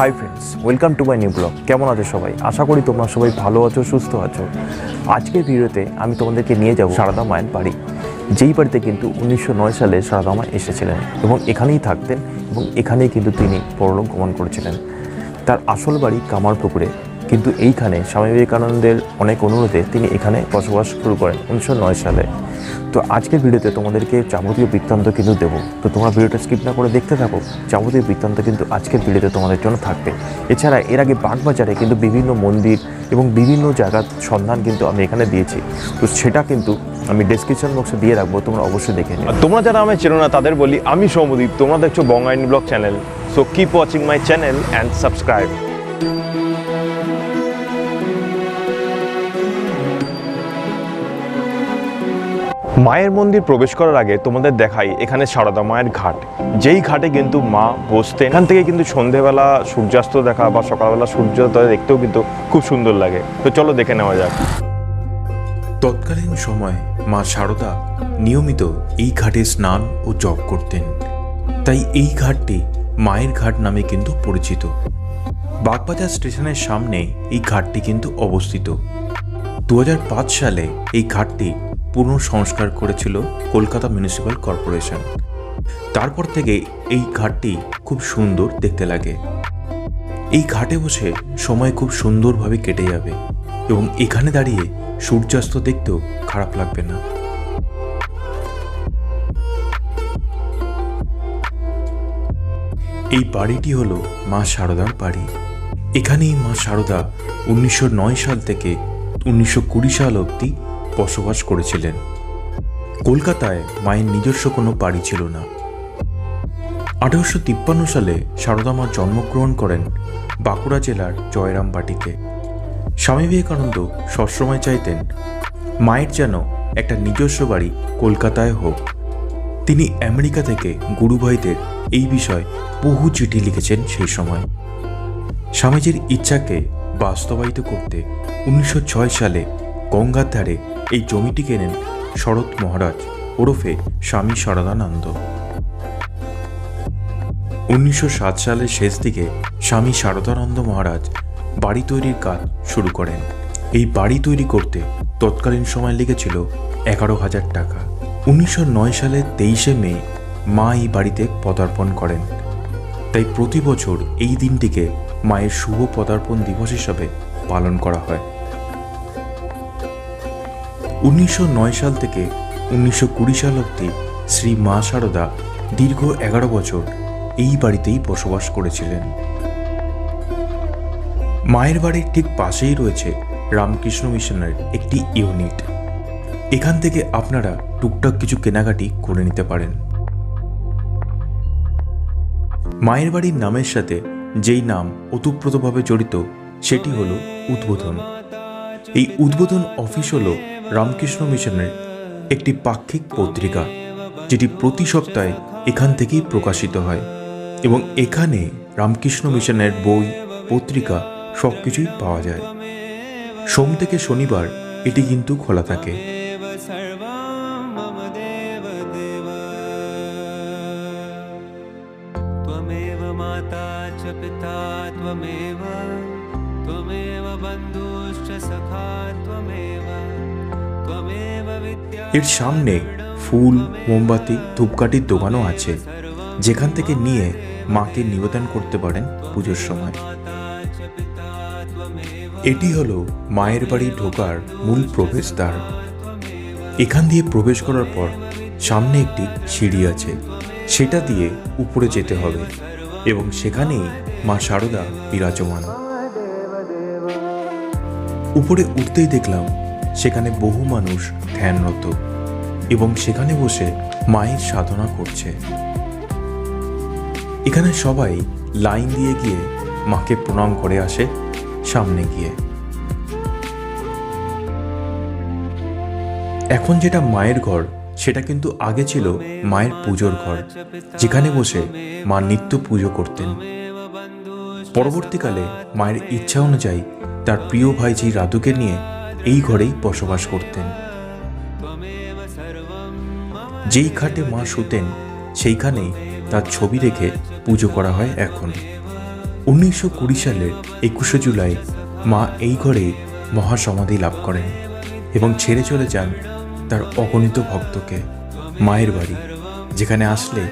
Hi friends welcome to my new blog কেমন আছো সবাই? আশা করি তোমরা সবাই ভালো আছো, সুস্থ আছো। আজকের ভিডিওতে আমি তোমাদেরকে নিয়ে যাব সারদা মায়ের বাড়ি, যেই বাড়িতে কিন্তু উনিশশো নয় সালে সারদা মা এসেছিলেন এবং এখানেই থাকতেন এবং এখানেই কিন্তু তিনি পরলোক গমন করেছিলেন। তার আসল বাড়ি কামারপুকুরে। কিন্তু এইখানে স্বামী বিবেকানন্দের অনেক অনুরোধে তিনি এখানে বসবাস শুরু করেন উনিশশো নয় সালে। তো আজকের ভিডিওতে তোমাদেরকে যাবতীয় বৃত্তান্ত কিন্তু দেবো। তো তোমরা ভিডিওটা স্কিপ না করে দেখতে থাকো, যাবতীয় বৃত্তান্ত কিন্তু আজকের ভিডিওতে তোমাদের জন্য থাকবে। এছাড়া এর আগে বাগবাজারে কিন্তু বিভিন্ন মন্দির এবং বিভিন্ন জায়গার সন্ধান কিন্তু আমি এখানে দিয়েছি। তো সেটা কিন্তু আমি ডেসক্রিপশন বক্সে দিয়ে রাখব, তোমরা অবশ্যই দেখে নিও। তোমরা যারা আমায় চেনো না, তাদের বলি, আমি সৌমদীপ তোমরা দেখছ বঙ্গাইনি blog channel so keep watching my channel and subscribe মায়ের মন্দির প্রবেশ করার আগে তোমাদের দেখাই, এখানে সারদা মায়ের ঘাট। যেই ঘাটে কিন্তু মা বসতেন। এখান থেকে কিন্তু সন্ধেবেলা সূর্যাস্ত দেখা বা সকালবেলা সূর্যোদয় দেখতেও কিন্তু খুব সুন্দর লাগে। তো চলো দেখে নেওয়া যাক। তৎকালীন সময় মা সারদা নিয়মিত এই ঘাটে স্নান ও জপ করতেন। তাই এই ঘাটটি মায়ের ঘাট নামে কিন্তু পরিচিত। বাগবাজার স্টেশনের সামনে এই ঘাটটি কিন্তু অবস্থিত। দু হাজার পাঁচ সালে এই ঘাটটি পুনঃসংস্কার করেছিল কলকাতা মিউনিসিপ্যাল কর্পোরেশন। তারপর থেকে এই ঘাটটি খুব সুন্দর দেখতে লাগে। এই ঘাটে বসে সময় খুব সুন্দরভাবে কেটে যাবে এবং এখানে দাঁড়িয়ে সূর্যাস্ত দেখতেও খারাপ লাগবে না। এই বাড়িটি হলো মা শারদার বাড়ি। এখানেই মা শারদা উনিশশো নয় সাল থেকে উনিশশো কুড়ি সাল অবধি বসবাস করেছিলেন। কলকাতায় মায়ের নিজস্ব কোনো বাড়ি ছিল না। আঠারোশো তিপ্পান্ন সালে সারদা মা জন্মগ্রহণ করেন বাঁকুড়া জেলার জয়রামবাটিতে। স্বামী বিবেকানন্দ সবসময় চাইতেন মায়ের যেন একটা নিজস্ব বাড়ি কলকাতায় হোক। তিনি আমেরিকা থেকে গুরুভাইদের এই বিষয়ে বহু চিঠি লিখেছেন সেই সময়। স্বামীজির ইচ্ছাকে বাস্তবায়িত করতে উনিশশো ছয় সালে গঙ্গার ধারে এই জমিটি কেনেন শরৎ মহারাজ ওরফে স্বামী শারদানন্দ। উনিশশো সাত সালের শেষ দিকে স্বামী শারদানন্দ মহারাজ বাড়ি তৈরির কাজ শুরু করেন। এই বাড়ি তৈরি করতে তৎকালীন সময় লেগেছিল এগারো হাজার টাকা। উনিশশো নয় সালের তেইশে মে মা এই বাড়িতে পদার্পণ করেন। তাই প্রতি বছর এই দিনটিকে মায়ের শুভ পদার্পণ দিবস হিসাবে পালন করা হয়। উনিশশো নয় সাল থেকে উনিশশো কুড়ি সাল অবধি শ্রী মা শারদা দীর্ঘ এগারো বছর এই বাড়িতেই বসবাস করেছিলেন। মায়ের বাড়ির ঠিক পাশেই রয়েছে রামকৃষ্ণ মিশনের একটি ইউনিট। এখান থেকে আপনারা টুকটাক কিছু কেনাকাটি করে নিতে পারেন। মায়ের বাড়ির নামের সাথে যেই নাম ওতপ্রোতভাবে জড়িত, সেটি হলো উদ্বোধন। এই উদ্বোধন অফিস হল রামকৃষ্ণ মিশনের একটি পাক্ষিক পত্রিকা, যেটি প্রতি সপ্তাহে এখান থেকেই প্রকাশিত হয় এবং এখানে রামকৃষ্ণ মিশনের বই, পত্রিকা সব কিছুই পাওয়া যায়। সোম থেকে শনিবার এটি কিন্তু খোলা থাকে। এর সামনে ফুল, মোমবাতি, ধূপকাঠির দোকানও আছে। যেখান থেকে নিয়ে মাকে নিবেদন করতে পারেন পুজোর সময়। এটি হলো মায়ের বাড়ি ঢোকার মূল প্রবেশদ্বার। এখান দিয়ে প্রবেশ করার পর সামনে একটি সিঁড়ি আছে। সেটা দিয়ে উপরে যেতে হবে এবং সেখানেই মা শারদা বিরাজমান। উপরে উঠতেই দেখলাম সেখানে বহু মানুষ ধ্যানরত এবং সেখানে বসে মায়ের সাধনা করছে। এখানে সবাই লাইন দিয়ে গিয়ে মাকে প্রণাম করে আসে সামনে গিয়ে। এখন যেটা মায়ের ঘর, সেটা কিন্তু আগে ছিল মায়ের পুজোর ঘর, যেখানে বসে মা নিত্য পুজো করতেন। পরবর্তীকালে মায়ের ইচ্ছা অনুযায়ী তার প্রিয় ভাইজি রাধুকে নিয়ে এই ঘরেই বসবাস করতেন। যেই খাটে মা শুতেন, সেইখানেই তার ছবি রেখে পুজো করা হয় এখন। উনিশশো কুড়ি সালের একুশে জুলাই মা এই ঘরে মহাসমাধি লাভ করেন এবং ছেড়ে চলে যান তার অগণিত ভক্তকে। মায়ের বাড়ি, যেখানে আসলে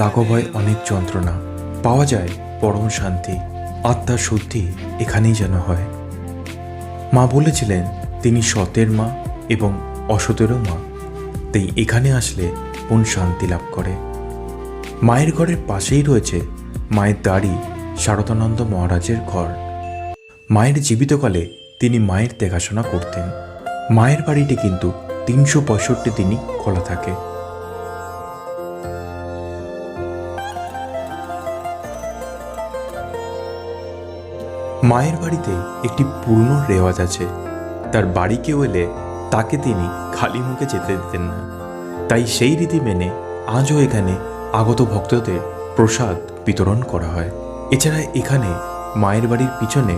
লাঘব হয় অনেক যন্ত্রণা। পাওয়া যায় পরম শান্তি, আত্মার শুদ্ধি এখানেই যেন হয়। মা বলেছিলেন তিনি সতের মা এবং অসতেরও মা। তাই এখানে আসলে মন শান্তি লাভ করে। মায়ের ঘরের পাশেই রয়েছে মায়ের দাড়ি শারদানন্দ মহারাজের ঘর। মায়ের জীবিতকালে তিনি মায়ের দেখাশোনা করতেন। মায়ের বাড়িটি কিন্তু তিনশো পঁয়ষট্টি দিনই খোলা থাকে। মায়ের বাড়িতে একটি পুরনো রেওয়াজ আছে। তার বাড়ি কেউ এলে তাকে তিনি খালি মুখে যেতে দিতেন না। তাই সেই রীতি মেনে আজও এখানে আগত ভক্তদের প্রসাদ বিতরণ করা হয়। এছাড়া এখানে মায়ের বাড়ির পিছনে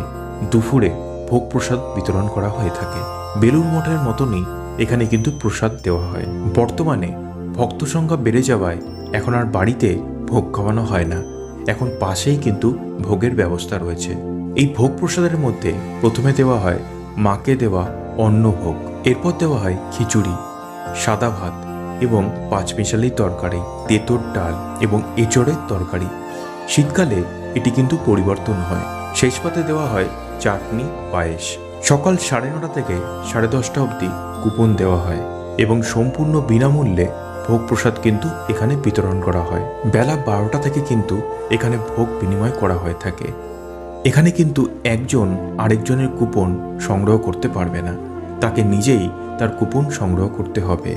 দুপুরে ভোগ প্রসাদ বিতরণ করা হয়ে থাকে। বেলুর মঠের মতনই এখানে কিন্তু প্রসাদ দেওয়া হয়। বর্তমানে ভক্ত সংখ্যা বেড়ে যাওয়ায় এখন আর বাড়িতে ভোগ খাওয়ানো হয় না। এখন পাশেই কিন্তু ভোগের ব্যবস্থা রয়েছে। এই ভোগ প্রসাদের মধ্যে প্রথমে দেওয়া হয় মাকে দেওয়া অন্ন ভোগ এরপর দেওয়া হয় খিচুড়ি, সাদা ভাত এবং পাঁচমিশালি তরকারি, তেঁতোর ডাল এবং এঁচড়ের তরকারি। শীতকালে এটি কিন্তু পরিবর্তন হয়। শেষ পাতে দেওয়া হয় চাটনি, পায়েস। সকাল সাড়ে নটা থেকে সাড়ে দশটা অবধি কুপন দেওয়া হয় এবং সম্পূর্ণ বিনামূল্যে ভোগ প্রসাদ কিন্তু এখানে বিতরণ করা হয়। বেলা বারোটা থেকে কিন্তু এখানে ভোগ বিনিময় করা হয়ে থাকে। এখানে কিন্তু একজন আরেকজনের কুপন সংগ্রহ করতে পারবে না। তাকে নিজেই তার কুপন সংগ্রহ করতে হবে।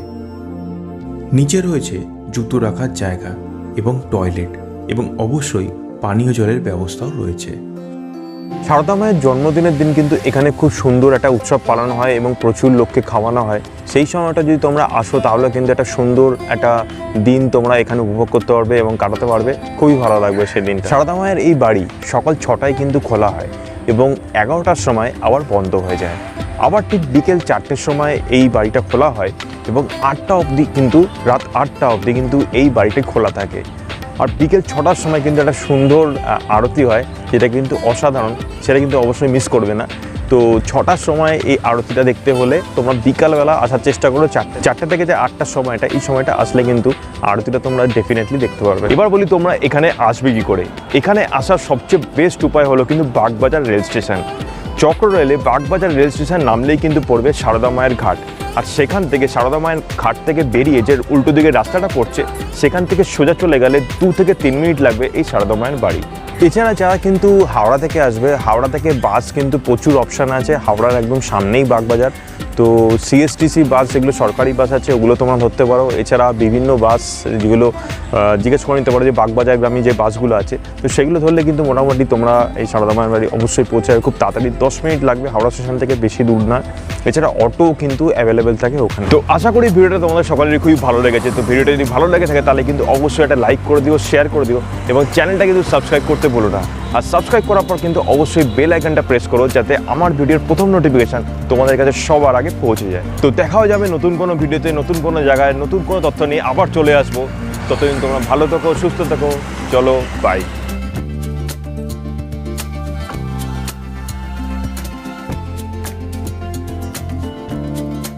নিচে রয়েছে জুতো রাখার জায়গা এবং টয়লেট এবং অবশ্যই পানীয় জলের ব্যবস্থাও রয়েছে। সারদা মায়ের জন্মদিনের দিন কিন্তু এখানে খুব সুন্দর একটা উৎসব পালন হয় এবং প্রচুর লোককে খাওয়ানো হয়। সেই সময়টা যদি তোমরা আসো, তাহলে কিন্তু একটা সুন্দর একটা দিন তোমরা এখানে উপভোগ করতে পারবে এবং কাটাতে পারবে। খুবই ভালো লাগবে সেই দিনটা। সারদা মায়ের এই বাড়ি সকাল ছটায় কিন্তু খোলা হয় এবং এগারোটার সময় আবার বন্ধ হয়ে যায়। আবার ঠিক বিকেল চারটের সময় এই বাড়িটা খোলা হয় এবং আটটা অবধি কিন্তু, রাত আটটা অবধি কিন্তু এই বাড়িটা খোলা থাকে। আর বিকেল ছটার সময় কিন্তু একটা সুন্দর আরতি হয়, যেটা কিন্তু অসাধারণ, সেটা কিন্তু অবশ্যই মিস করবে না। তো ছটার সময় এই আরতিটা দেখতে হলে তোমরা বিকালবেলা আসার চেষ্টা করো চারটে। চারটে থেকে যে আটটার সময়টা, এই সময়টা আসলে কিন্তু আরতিটা তোমরা ডেফিনেটলি দেখতে পারবে। এবার বলি তোমরা এখানে আসবে কি করে? এখানে আসার সবচেয়ে বেস্ট উপায় হলো কিন্তু বাগবাজার রেল স্টেশন। চক্র রেলে বাগবাজার রেল স্টেশন নামলেই কিন্তু পড়বে সারদা মায়ের ঘাট। আর সেখান থেকে সারদা মায়ের ঘাট থেকে বেরিয়ে যে উল্টো দিকে রাস্তাটা পড়ছে, সেখান থেকে সোজা চলে গেলে দু থেকে তিন মিনিট লাগবে এই সারদা মায়ের বাড়ি। এছাড়া যারা কিন্তু হাওড়া থেকে আসবে, হাওড়া থেকে বাস কিন্তু প্রচুর অপশান আছে, হাওড়ার একদম সামনেই বাগবাজার। তো সিএসটিসি বাস যেগুলো সরকারি বাস আছে, ওগুলো তোমরা ধরতে পারো। এছাড়া বিভিন্ন বাস যেগুলো জিজ্ঞেস করে নিতে পারো যে বাগবাজার গ্রামে যে বাসগুলো আছে। তো সেগুলো ধরলে কিন্তু মোটামুটি তোমরা এই সারদা মায়ের বাড়ি অবশ্যই পৌঁছাবে। খুব তাড়াতাড়ি দশ মিনিট লাগবে, হাওড়া স্টেশন থেকে বেশি দূর না এছাড়া অটো কিন্তু অ্যাভেলেবেল থাকে ওখানে। তো আশা করি ভিডিওটা তোমাদের সকলেরই খুবই ভালো লেগেছে। তো ভিডিওটা যদি ভালো লেগে থাকে, তাহলে কিন্তু অবশ্যই একটা লাইক করে দিও শেয়ার করে দিও, এবং চ্যানেলটা কিন্তু সাবস্ক্রাইব করতে বলো না। আর সাবস্ক্রাইব করার পর কিন্তু অবশ্যই বেল আইকনটা প্রেস করো যাতে আমার ভিডিওর প্রথম নোটিফিকেশান তোমাদের কাছে সবার আগে পৌঁছে যায়। তো দেখাও যাবে নতুন কোনো ভিডিওতে নতুন কোনো জায়গায়, নতুন কোনো তথ্য নিয়ে আবার চলে আসব। ততদিন তোমরা ভালো থাকো, সুস্থ থাকো। চলো বাই